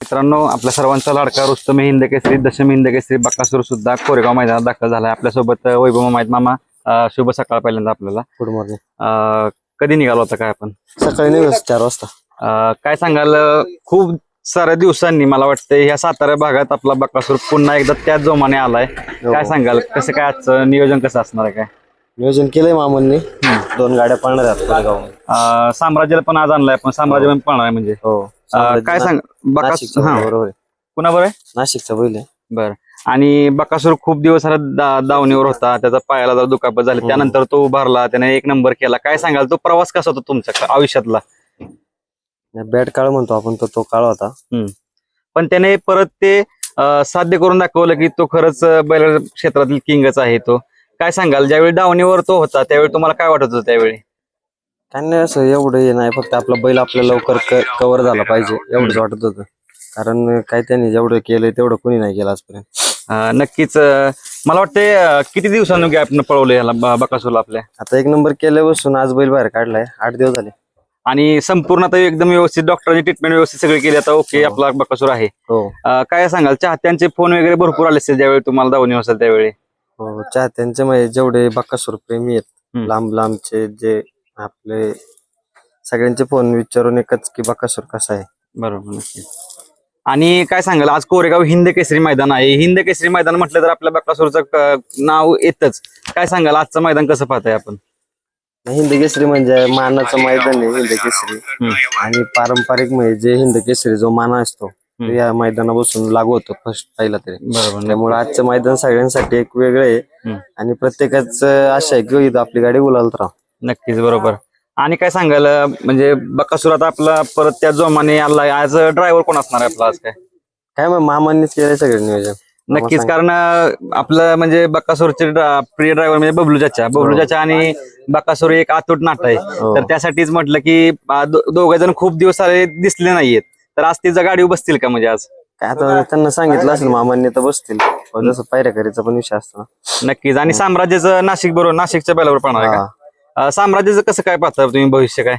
मित्रांनो आपल्या सर्वांचा लाडका रुस्तम हिंद केसरी दशम हिंद केसरी बक्कासूर सुद्धा कोरेगाव मैदानात दाखल झालाय. आपल्यासोबत वैभव मामा आहेत. मामा अं, शुभ सकाळ पहिल्यांदा आपल्याला. गुड मॉर्निंग अं, कधी निघालो होता काय आपण? सकाळी निघालो चार वाजता. अं, काय सांगाल अं, खूप साऱ्या दिवसांनी मला वाटतं ह्या सातारा भागात आपला बक्कासूर पुन्हा एकदा त्याच जोमाने आलाय. काय सांगाल कसं काय आजचं नियोजन कसं असणार आहे काय? नियोजन केलंय मामांनी. दोन गाड्या पाळणार आहेत कोरेगाव अं, साम्राज्याला पण आज आणलाय पण साम्राज्य पण पळणार आहे म्हणजे. हो. अं, काय सांग नाशिकचा हा. बरोबर आहे. कुणा बरं आहे? नाशिकचा बैल आहे. बर. आणि बकासूर खूप दिवस दा- दावणीवर होता त्याचा पायाला जरा दुखापत झाली त्यानंतर तो उभारला त्याने एक नंबर केला. काय सांगाल तो प्रवास कसा होता तुमचा आयुष्यातला? बॅट काळ म्हणतो आपण तो तो काळ होता. पण त्याने परत ते अं, साध्य करून दाखवलं की तो खरंच अं, बैल क्षेत्रातील किंगच आहे तो. काय सांगाल? ज्यावेळी दावणीवर तो होता त्यावेळी तुम्हाला काय वाटत होतं त्यावेळी? काय नाही असं एवढं हे नाही फक्त आपला बैल आपल्या लवकर कव्हर झाला पाहिजे एवढंच वाटत होतं. कारण काय त्यांनी जेवढं केलंय तेवढं कोणी नाही केलं आजपर्यंत. अं, नक्कीच अं, मला वाटते अं, किती दिवसांनी गॅप पळवलं याला ब- बकासूरला आपल्या? आता एक नंबर केल्यापासून आज बैल बाहेर काढलाय आठ दिवस झाले. आणि संपूर्ण आता एकदम व्यवस्थित डॉक्टरांची ट्रीटमेंट व्यवस्थित सगळी केली आता ओके आपला बकासूर आहे. हो. अं, काय सांगाल? चाहत्यांचे फोन वगैरे भरपूर आले असतील ज्यावेळी तुम्हाला दावणी असेल त्यावेळी? हो चाहत्यांचे म्हणजे जेवढे बक्कासूर प्रेमी आहेत हम्म. लांब लांबचे जे आपले सगळ्यांचे फोन विचारून एकच की बक्कासूर कसा आहे? बरोबर नक्की आणि काय सांगाल आज कोरेगाव हिंद केसरी मैदान आहे. हिंद केसरी मैदान म्हटलं तर आपल्या बकासूरचं क- नाव येतच. काय सांगाल आजचं मैदान कसं पाहताय आपण? हिंद केसरी म्हणजे मानाचं मैदान आहे हिंद केसरी. आणि पारंपरिक म्हणजे जे हिंद केसरी जो मान असतो या मैदानापासून लागू होतो फर्स्ट पहिला तरी. बरोबर. त्यामुळे आजचं मैदान सगळ्यांसाठी एक वेगळं आहे. हम्म. आणि प्रत्येकाच आशा आहे की इथं आपली गाडी बोलावत राहा नक्कीच बरोबर. आणि काय सांगाल अं, म्हणजे बकासूर आता आपला परत त्या जोमाने आलाय आज ड्रायव्हर कोण असणार आहे आपला आज काय? काय मग मामांनीच केलंय सगळं नियोजन. नक्कीच कारण अं, आपलं म्हणजे बकासूरचे प्रिय ड्रायव्हर म्हणजे बबलू चाचा बबलू चाचा आणि बकासूर एक आतूट नाट आहे. हो. तर त्यासाठीच म्हटलं की दोघ जण खूप दिवस आले दिसले नाहीयेत. तर आज तिचा गाडी बसतील का म्हणजे आज? काय आता त्यांना सांगितलं असेल मामांनी तर बसतील. पण जसं पायऱ्याकरीचा पण विषय असतो ना. नक्कीच. आणि साम्राज्याचं नाशिक बरोबर नाशिकच्या बैलावर पडणार आहे हा. अं, साम्राज्याचं कसं काय पाहता तुम्ही भविष्य काय?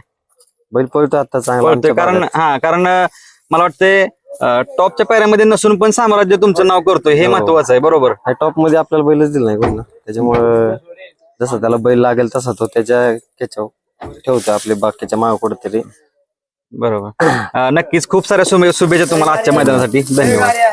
बैल पळतो आता चांगला पळतोय कारण भागात. हा कारण अं, मला वाटतंय अं, टॉपच्या पायऱ्यामध्ये नसून पण साम्राज्य तुमचं नाव करतोय. हे हो. महत्वाचं आहे बरोबर. हा टॉपमध्ये आपल्याला बैलच दिला नाही कोण त्याच्यामुळं जसं त्याला बैल लागेल तसा तो त्याच्या ठेवतो आपले बाकीच्या माग कुठेतरी. बरोबर. नक्कीच खूप साऱ्या शुभे- शुभेच्छा तुम्हाला आजच्या मैदानासाठी. धन्यवाद.